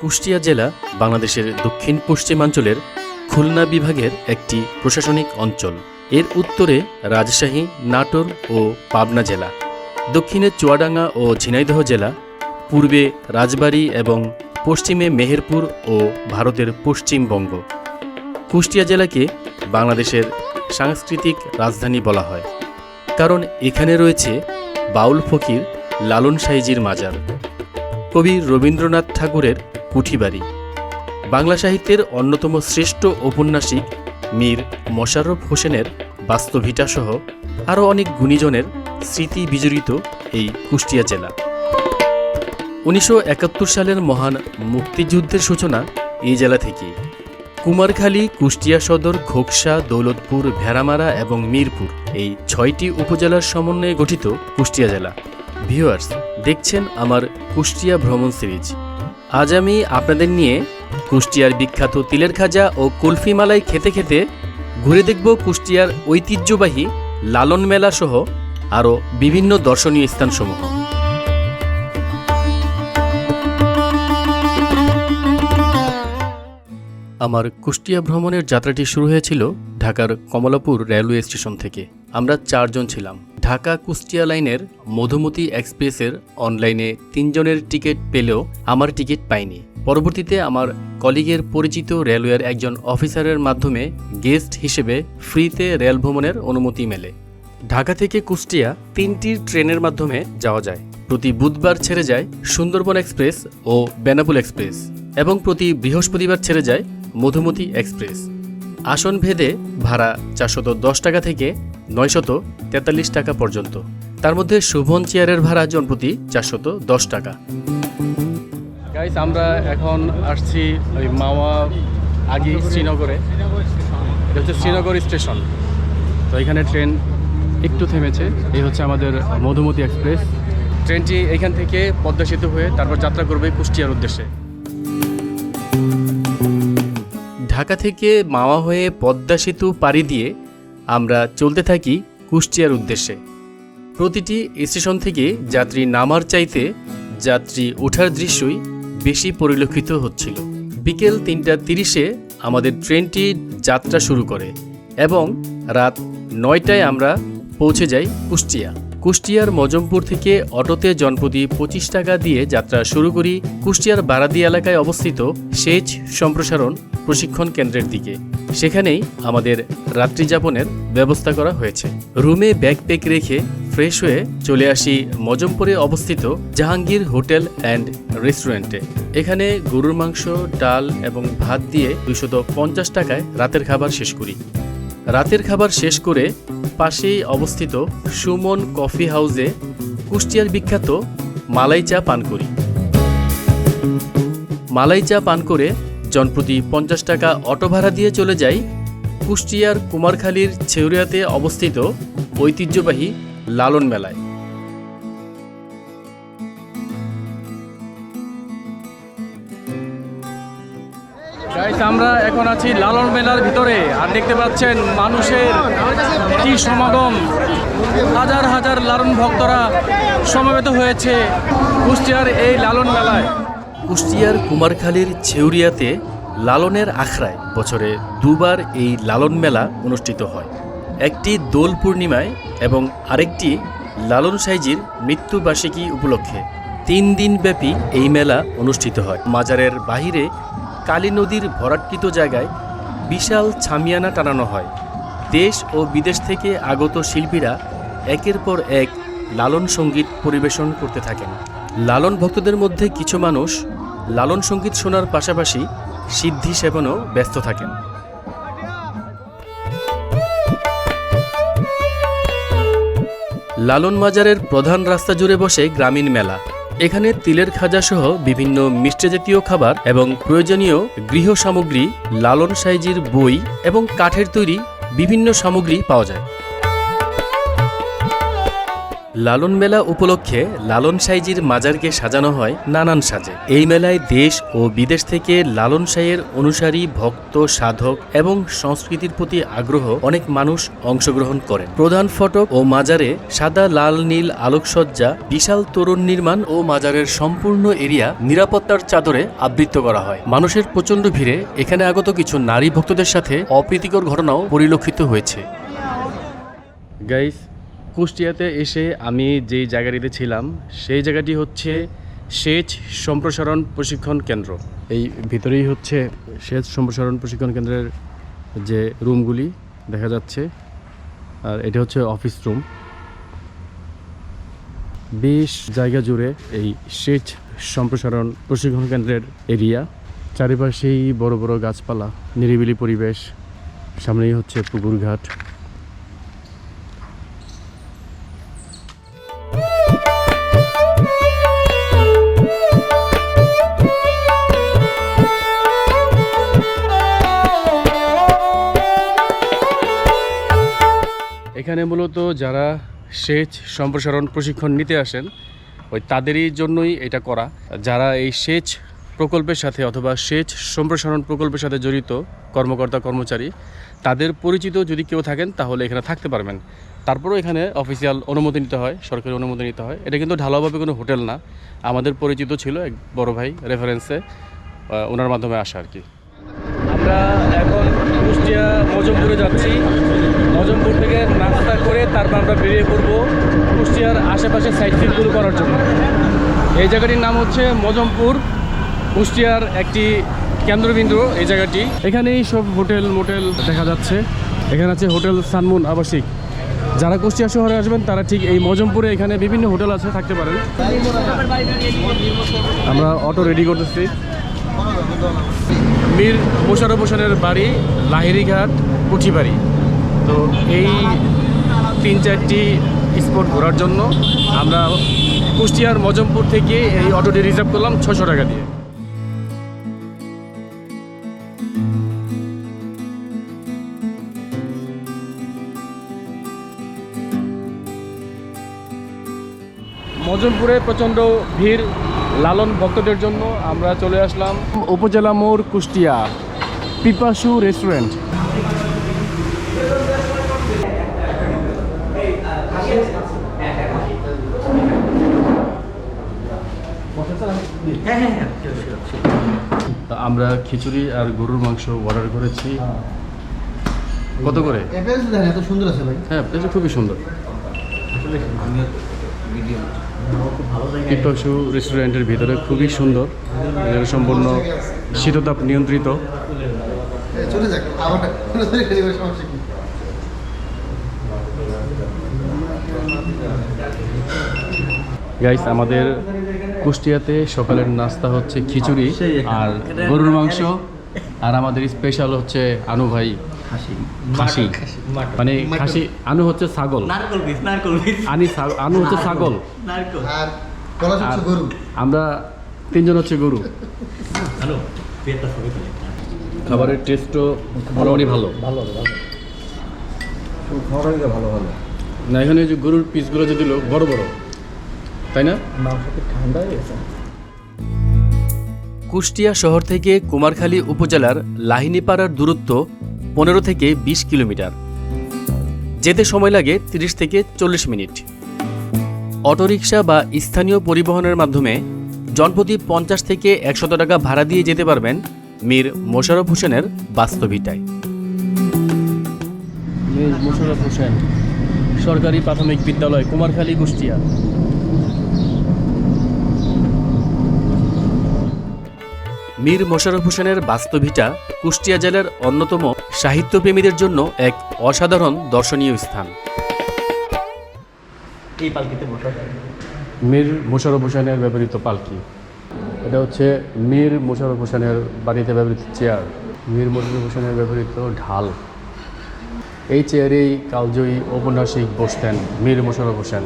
কুষ্টিয়া জেলা বাংলাদেশের দক্ষিণ পশ্চিমাঞ্চলের খুলনা বিভাগের একটি প্রশাসনিক অঞ্চল। এর উত্তরে রাজশাহী, নাটোর ও পাবনা জেলা। দক্ষিণে চুয়াডাঙ্গা ও ঝিনাইদহ জেলা। পূর্বে রাজবাড়ী এবং পশ্চিমে মেহেরপুর ও ভারতের পশ্চিমবঙ্গ। কুষ্টিয়া জেলাকে বাংলাদেশের সাংস্কৃতিক রাজধানী বলা হয়। কারণ এখানে রয়েছে বাউল ফকির লালন সাইজির মাজার। কবি রবীন্দ্রনাথ ঠাকুরের কুঠিবাড়ি। বাংলা সাহিত্যের অন্যতম শ্রেষ্ঠ ঔপন্যাসিক মীর মোশাররফ হোসেনের বাস্তভিটাসহ আরও অনেক গুণীজনের স্মৃতি বিজড়িত এই কুষ্টিয়া জেলা। উনিশশো একাত্তর সালের মহান মুক্তিযুদ্ধের সূচনা এই জেলা থেকে কুমারখালী, কুষ্টিয়া সদর, ঘোকসা, দৌলতপুর, ভেড়ামারা এবং মিরপুর এই ছয়টি উপজেলার সমন্বয়ে গঠিত কুষ্টিয়া জেলা। ভিউয়ার্স দেখছেন আমার কুষ্টিয়া ভ্রমণ সিরিজ। আজ আমি আপনাদের নিয়ে কুষ্টিয়ার বিখ্যাত তিলের খাজা ও কুলফি মালাই খেতে খেতে ঘুরে দেখব কুষ্টিয়ার ঐতিহ্যবাহী লালন মেলা সহ আরও বিভিন্ন দর্শনীয় স্থানসমূহ। আমার কুষ্টিয়া ভ্রমণের যাত্রাটি শুরু হয়েছিল ঢাকার কমলাপুর রেলওয়ে স্টেশন থেকে। আমরা চারজন ছিলাম। ঢাকা কুষ্টিয়া লাইনের মধুমতি এক্সপ্রেসের অনলাইনে তিনজনের টিকিট পেলেও আমার টিকিট পাইনি। পরবর্তীতে আমার কলিগের পরিচিত রেলওয়ের একজন অফিসারের মাধ্যমে গেস্ট হিসেবে ফ্রিতে রেল ভ্রমণের অনুমতি মেলে। ঢাকা থেকে কুষ্টিয়া তিনটি ট্রেনের মাধ্যমে যাওয়া যায়। প্রতি বুধবার ছেড়ে যায় সুন্দরবন এক্সপ্রেস ও বেনাপুল এক্সপ্রেস এবং প্রতি বৃহস্পতিবার ছেড়ে যায় মধুমতি এক্সপ্রেস। আসন ভেদে ভাড়া চারশত দশ টাকা থেকে নয়শত তেতাল্লিশ টাকা পর্যন্ত। তার মধ্যে শুভন চেয়ারের ভাড়া জনপ্রতি চারশত দশ টাকা। গাইস আমরা এখন আসছি ওই মাওয়া আগে শ্রীনগরে। এটা হচ্ছে শ্রীনগর স্টেশন। তো এখানে ট্রেন একটু থেমেছে। এই হচ্ছে আমাদের মধুমতি এক্সপ্রেস। ট্রেনটি এখান থেকে পদ্মা সেতু হয়ে তারপর যাত্রা করবে কুষ্টিয়ার উদ্দেশ্যে। ঢাকা থেকে মাওয়া হয়ে পদ্মা সেতু পাড়ি দিয়ে আমরা চলতে থাকি কুষ্টিয়ার উদ্দেশ্যে। প্রতিটি স্টেশন থেকে যাত্রী নামার চাইতে যাত্রী ওঠার দৃশ্যই বেশি পরিলক্ষিত হচ্ছিল। বিকেল তিনটা তিরিশে আমাদের ট্রেনটি যাত্রা শুরু করে এবং রাত নয়টায় আমরা পৌঁছে যাই কুষ্টিয়া। কুষ্টিয়ার মজমপুর থেকে অটোতে জনপ্রতি পঁচিশ টাকা দিয়ে যাত্রা শুরু করি কুষ্টিয়ার বারাদি এলাকায় অবস্থিত সেচ সম্প্রসারণ প্রশিক্ষণ কেন্দ্রের দিকে। সেখানেই আমাদের রাত্রিযাপনের ব্যবস্থা করা হয়েছে। রুমে ব্যাকপ্যাক রেখে ফ্রেশ হয়ে চলে আসি মজমপুরে অবস্থিত জাহাঙ্গীর হোটেল অ্যান্ড রেস্টুরেন্টে। এখানে গরুর মাংস, ডাল এবং ভাত দিয়ে দুশত পঞ্চাশ টাকায় রাতের খাবার শেষ করি। রাতের খাবার শেষ করে পাশেই অবস্থিত সুমন কফি হাউসে কুষ্টিয়ার বিখ্যাত মালাই চা পান করি। মালাই চা পান করে জনপ্রতি পঞ্চাশ টাকা অটো ভাড়া দিয়ে চলে যাই কুষ্টিয়ার কুমারখালীর ছেউরিয়াতে অবস্থিত ঐতিহ্যবাহী লালন মেলায়। এখন আছি লালন মেলার ভিতরে। আর দেখতে পাচ্ছেন মানুষের কি সমাগম। হাজার হাজার লালন ভক্তরা সমবেত হয়েছে কুষ্টিয়ার এই লালন মেলায়। কুষ্টিয়ার কুমারখালীর ছেউরিয়াতে লালনের আখড়ায় বছরে দুবার এই লালন মেলা অনুষ্ঠিত হয়। একটি দোল পূর্ণিমায় এবং আরেকটি লালন সাইজির মৃত্যুবার্ষিকী উপলক্ষে তিন দিনব্যাপী এই মেলা অনুষ্ঠিত হয়। মাজারের বাহিরে কালী নদীর ভরাটকৃত জায়গায় বিশাল ছামিয়ানা টানানো হয়। দেশ ও বিদেশ থেকে আগত শিল্পীরা একের পর এক লালন সংগীত পরিবেশন করতে থাকেন। লালন ভক্তদের মধ্যে কিছু মানুষ লালন সংগীত শোনার পাশাপাশি সিদ্ধি সেবনও ব্যস্ত থাকেন। লালন মাজারের প্রধান রাস্তা জুড়ে বসে গ্রামীণ মেলা। এখানে তিলের খাজা সহ বিভিন্ন মিষ্টি জাতীয় খাবার এবং প্রয়োজনীয় গৃহ সামগ্রী, লালন সাইজির বই এবং কাঠের তৈরি বিভিন্ন সামগ্রী পাওয়া যায়। লালন মেলা উপলক্ষে লালন সাইজির মাজারকে সাজানো হয় নানান সাজে। এই মেলায় দেশ ও বিদেশ থেকে লালন সাইয়ের অনুসারী, ভক্ত, সাধক এবং সংস্কৃতির প্রতি আগ্রহ অনেক মানুষ অংশগ্রহণ করেন। প্রধান ফটক ও মাজারে সাদা, লাল, নীল আলোকসজ্জা, বিশাল তরুণ নির্মাণ ও মাজারের সম্পূর্ণ এরিয়া নিরাপত্তার চাদরে আবৃত করা হয়। মানুষের প্রচণ্ড ভিড়ে এখানে আগত কিছু নারী ভক্তদের সাথে অপ্রীতিকর ঘটনাও পরিলক্ষিত হয়েছে। গাইস কুষ্টিয়াতে এসে আমি যেই জায়গাটিতে ছিলাম, সেই জায়গাটি হচ্ছে সেচ সম্প্রসারণ প্রশিক্ষণ কেন্দ্র। এই ভিতরেই হচ্ছে সেচ সম্প্রসারণ প্রশিক্ষণ কেন্দ্রের যে রুমগুলি দেখা যাচ্ছে, আর এটা হচ্ছে অফিস রুম। বেশ জায়গা জুড়ে এই সেচ সম্প্রসারণ প্রশিক্ষণ কেন্দ্রের এরিয়া। চারিপাশেই বড় বড় গাছপালা, নিরিবিলি পরিবেশ, সামনেই হচ্ছে পুকুর এখানে মূলত যারা সেচ সম্প্রসারণ প্রশিক্ষণ নিতে আসেন, ওই তাদেরই জন্যই এটা করা। যারা এই সেচ প্রকল্পের সাথে অথবা সেচ সম্প্রসারণ প্রকল্পের সাথে জড়িত কর্মকর্তা, কর্মচারী, তাদের পরিচিত যদি কেউ থাকেন, তাহলে এখানে থাকতে পারবেন। তারপরেও এখানে অফিসিয়াল অনুমতি নিতে হয়, সরকারি অনুমতি নিতে হয়। এটা কিন্তু ঢালাওভাবে কোনো হোটেল না। আমাদের পরিচিত ছিল এক বড় ভাই রেফারেন্সে ওনার মাধ্যমে আসা আর কি। আমরা এখন কুষ্টিয়া মজমপুরে যাচ্ছি। মজমপুর থেকে নাস্তা করে তারপর আমরা বেরিয়ে পড়ব কুষ্টিয়ার আশেপাশে সাইট সিনগুলো করার জন্য। এই জায়গাটির নাম হচ্ছে মজমপুর, কুষ্টিয়ার একটি কেন্দ্রবিন্দু এই জায়গাটি। এখানেই সব হোটেল, মোটেল দেখা যাচ্ছে। এখানে আছে হোটেল সানমুন আবাসিক। যারা কুষ্টিয়া শহরে আসবেন, তারা ঠিক এই মজমপুরে এখানে বিভিন্ন হোটেল আছে, থাকতে পারেন। আমরা অটো রেডি করতেছি। মীর মোশারফ হোসেনের বাড়ি লাহিরিঘাট কুঠিবাড়ি তো এই তিন চারটি স্পট ঘোরার জন্য আমরা কুষ্টিয়ার মজমপুর থেকে এই অটোটি রিজার্ভ করলাম ছশো টাকা দিয়ে। মজমপুরে প্রচণ্ড ভিড় লালন ভক্তদের জন্য আমরা চলে আসলাম উপজেলা মোড় কুষ্টিয়া পিপাসু রেস্টুরেন্ট আমরা খিচুড়ি আর গরুর মাংস অর্ডার করেছি। কত করে? এত সুন্দর আছে ভাই। হ্যাঁ খুবই সুন্দর। পিপাসু রেস্টুরেন্টের ভিতরে খুবই সুন্দর। এটা সম্পূর্ণ শীততাপ নিয়ন্ত্রিত। এ, চলে যাক আবার ডেলিভারি সমস্যা কি গাইস আমাদের কুষ্টিয়াতে সকালের নাস্তা হচ্ছে খিচুড়ি আর গরুর মাংস। আর আমাদের স্পেশাল হচ্ছে আনু ভাই। খাসি। মানে খাসি আনু হচ্ছে ছাগল। নারকল বীজ নারকল বীজ। আনি আনু হচ্ছে ছাগল। নারকল। আর কলা হচ্ছে গরু। আমরা তিনজন হচ্ছে গরু। হ্যালো পেটটা খাবারের টেস্টও মোটামুটি ভালো। ভালো ভালো ভালো। ভালো না এখানে যে গরুর পিসগুলো যে দিল বড় বড়। তাই না? মাংসটা ঠান্ডা হয়ে গেছে কুষ্টিয়া শহর থেকে কুমারখালী উপজেলার লাহিনীপাড়ার দূরত্ব পনেরো থেকে বিশ কিলোমিটার। যেতে সময় লাগে তিরিশ থেকে চল্লিশ মিনিট। অটোরিকশা বা স্থানীয় পরিবহনের মাধ্যমে জনপ্রতি পঞ্চাশ থেকে একশত টাকা ভাড়া দিয়ে যেতে পারবেন মীর মোশাররফ হোসেনের বাস্তবিটায় মীর মোশাররফ হোসেন সরকারি প্রাথমিক বিদ্যালয় কুমারখালী কুষ্টিয়া। মীর মোশাররফ হোসেনের বাস্তবিটা কুষ্টিয়া জেলার অন্যতম সাহিত্যপ্রেমীদের জন্য এক অসাধারণ দর্শনীয় স্থান। এই পালকিতে মীর মোশাররফ হোসেনের ব্যবহৃত পালকি। এটা হচ্ছে মীর মোশাররফ হোসেনের বাড়িতে ব্যবহৃত চেয়ার। মীর মোশাররফ হোসেনের ব্যবহৃত ঢাল। এই চেয়ারেই কালজয়ী ঔপন্যাসিক বসতেন মীর মোশাররফ হোসেন।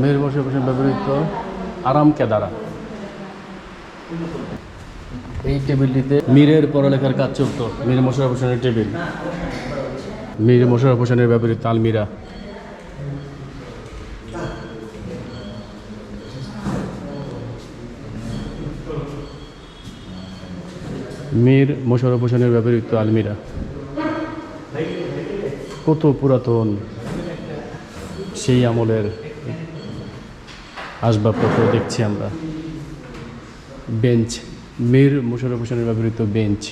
মীর মোশাররফ হোসেন ব্যবহৃত আরাম কেদারা। এই টেবিলটিতে মীরের পড়ালেখার কাজ চলতো। মীর মোশাররফ হোসেনের টেবিল। মীর মোশাররফ হোসেনের ব্যবহৃত আলমিরা মীর মোশাররফ হোসেনের ব্যবহৃত আলমিরা কত পুরাতন সেই আমলের আসবাবপত্র দেখছি আমরা। বেঞ্চ। মীর মোশাররফ হোসেনের ব্যবহৃত বেঞ্চ।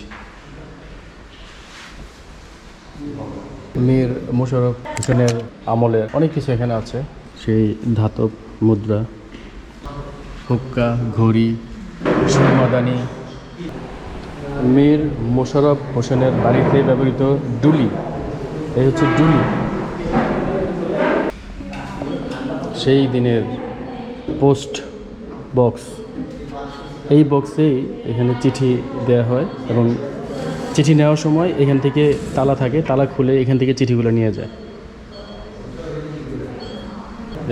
মীর মোশাররফ হোসেনের আমলের অনেক কিছু এখানে আছে। সেই ধাতব মুদ্রা। হুক্কা ঘড়ি সুরমাদানি মীর মোশাররফ হোসেনের বাড়িতে ব্যবহৃত ডুলি এই হচ্ছে ডুলি সেই দিনের পোস্ট বক্স। এই বক্সেই এখানে চিঠি দেওয়া হয় এবং চিঠি নেওয়ার সময় এখান থেকে তালা থাকে, তালা খুলে এখান থেকে চিঠিগুলো নিয়ে যায়।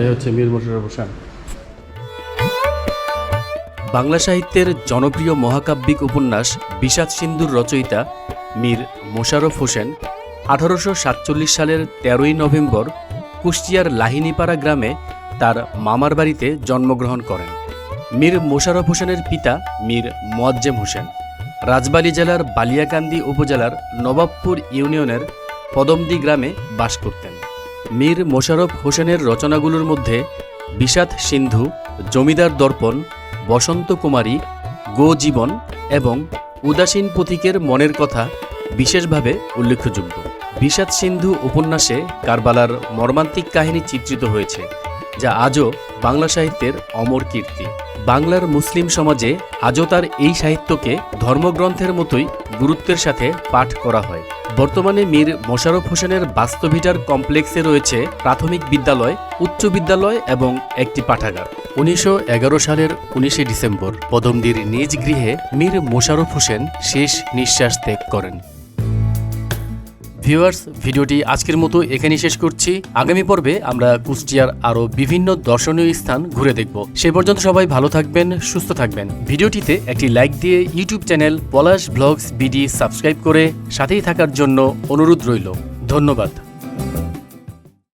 এই হচ্ছে মীর মোশাররফ হোসেন। বাংলা সাহিত্যের জনপ্রিয় মহাকাব্যিক উপন্যাস বিষাদ সিন্ধুর রচয়িতা মীর মোশাররফ হোসেন আঠারোশো সাতচল্লিশ সালের তেরোই নভেম্বর কুষ্টিয়ার লাহিনীপাড়া গ্রামে তার মামার বাড়িতে জন্মগ্রহণ করেন। মীর মোশারফ হোসেনের পিতা মীর মোয়াজ্জেম হোসেন। রাজবাড়ী জেলার বালিয়াকান্দি উপজেলার নবাবপুর ইউনিয়নের পদমদি গ্রামে বাস করতেন। মীর মোশারফ হোসেনের রচনাগুলোর মধ্যে বিষাদ সিন্ধু, জমিদার দর্পণ, বসন্ত কুমারী, গো জীবন এবং উদাসীন পথিকের মনের কথা বিশেষভাবে উল্লেখযোগ্য। বিষাদ সিন্ধু উপন্যাসে কারবালার মর্মান্তিক কাহিনী চিত্রিত হয়েছে, যা আজও বাংলা সাহিত্যের অমর কীর্তি। বাংলার মুসলিম সমাজে আজও তার এই সাহিত্যকে ধর্মগ্রন্থের মতোই গুরুত্বের সাথে পাঠ করা হয়। বর্তমানে মীর মোশারফ হোসেনের বাস্তবিটার কমপ্লেক্সে রয়েছে প্রাথমিক বিদ্যালয়, উচ্চ বিদ্যালয় এবং একটি পাঠাগার। উনিশশো এগারো সালের উনিশে ডিসেম্বর, পদমদির নিজ গৃহে মীর মোশাররফ হোসেন শেষ নিঃশ্বাস ত্যাগ করেন। ভিউয়ার্স, ভিডিওটি আজকের মতো এখানেই শেষ করছি। আগামী পর্বে আমরা কুষ্টিয়ার আরও বিভিন্ন দর্শনীয় স্থান ঘুরে দেখব। সে পর্যন্ত সবাই ভালো থাকবেন, সুস্থ থাকবেন। ভিডিওটিতে একটি লাইক দিয়ে YouTube channel Palash blogs BD subscribe করে সাথেই থাকার জন্য অনুরোধ রইল। ধন্যবাদ।